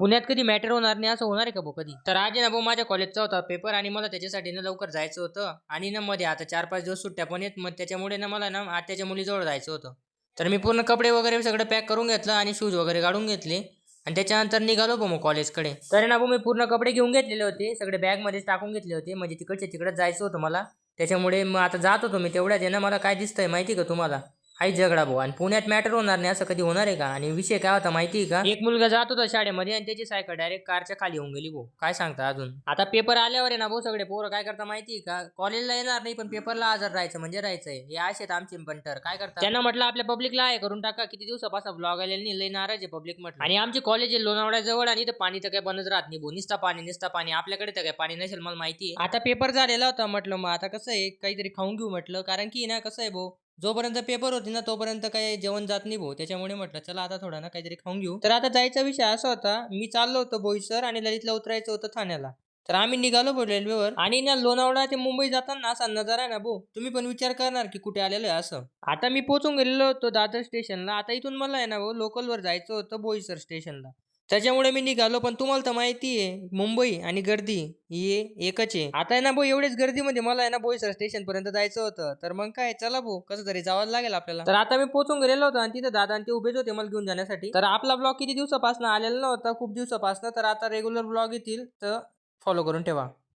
पुण्यात कधी मॅटर होणार नाही असं होणार आहे का भाऊ कधी? तर आज ना भाऊ माझ्या कॉलेजचा होता पेपर आणि मला त्याच्यासाठी ना लवकर जायचं होतं. आणि ना मध्ये आता चार पाच दिवस सुट्ट्या पण येत मग त्याच्यामुळे ना मला ना आत्याच्या मुलीजवळ जायचं होतं. तर मी पूर्ण कपडे वगैरे सगळं पॅक करून घेतलं आणि शूज वगैरे काढून घेतले. आणि त्याच्यानंतर निघालो भाऊ मग कॉलेजकडे तर ना भाऊ मी पूर्ण कपडे घेऊन घेतलेले होते सगळे बॅगमध्येच टाकून घेतले होते. म्हणजे तिकडच्या तिकडे जायचं होतं मला. त्याच्यामुळे मग आता जात होतो मी तेवढ्याच आहे ना मला काय दिसतंय माहिती का तुम्हाला? हाय झगडा भाऊ. आणि पुण्यात मॅटर होणार नाही असं कधी होणार आहे का? आणि विषय काय होता माहिती आहे का? एक मुलगा जात होता शाळेमध्ये आणि त्याची सायकल डायरेक्ट कारच्या खाली होऊन गेली भाऊ. काय सांगता अजून? आता पेपर आल्यावर आहे ना भाऊ सगळे पोरं काय करता माहिती आहे का? कॉलेजला येणार नाही पण पेपरला हजर राहायचं म्हणजे राहायचंय. हे असे आमचे पंटर काय करतात त्यांना म्हटलं आपल्या पब्लिकला आहे करून टाका. किती दिवसापासून ब्लॉग आलेला नाही लई नाराज आहे पब्लिक म्हटलं. आणि आमचे कॉलेज आहे लोणावळ्या जवळ आणि इथं पाणी तर काय बंदच राहत नाही भाऊ. निस्ता पाणी निस्ता पाणी. आपल्याकडे तर काय पाणी नसेल मला माहिती आहे. आता पेपर झालेला होता म्हटलं मग. आता कसं आहे? काहीतरी खाऊन घेऊ म्हटलं. कारण की ना कसं आहे भाऊ? जोपर्यंत पेपर होते ना तोपर्यंत काही जेवण जात नाही भाऊ. त्याच्यामुळे म्हटलं चला आता थोडा ना काहीतरी खाऊन घेऊ. तर आता जायचा विषय असा होता मी चाललो होतो बोईसर आणि ललितला उतरायचं होतं ठाण्याला. तर आम्ही निघालो भाऊ रेल्वेवर आणि ना लोणावळा ते मुंबई जाताना असा नजारा आहे ना भाऊ तुम्ही पण विचार करणार की कुठे आलेलो आहे असं. आता मी पोहोचून गेलेलो होतो दादर स्टेशनला आता इथून मला आहे ना भाऊ लोकलवर जायचं होतं बोईसर स्टेशनला त्याच्यामुळे मी निघालो पण तुम्हाला तर माहिती आहे मुंबई आणि गर्दी ही एकच आहे. आता आहे ना भाऊ एवढेच गर्दीमध्ये मला आहे ना बोईसर स्टेशन पर्यंत जायचं होतं. तर मग काय चला भाऊ कसं तरी जावं लागेल आपल्याला. तर आता मी पोहोचून गेलेलो होतो आणि तिथे दादा आणि ते उभेच होते मला घेऊन जाण्यासाठी. तर आपला ब्लॉग किती दिवसापासून आलेला नव्हता खूप दिवसापासून. तर आता रेग्युलर ब्लॉग येतील तर फॉलो करून ठेवा.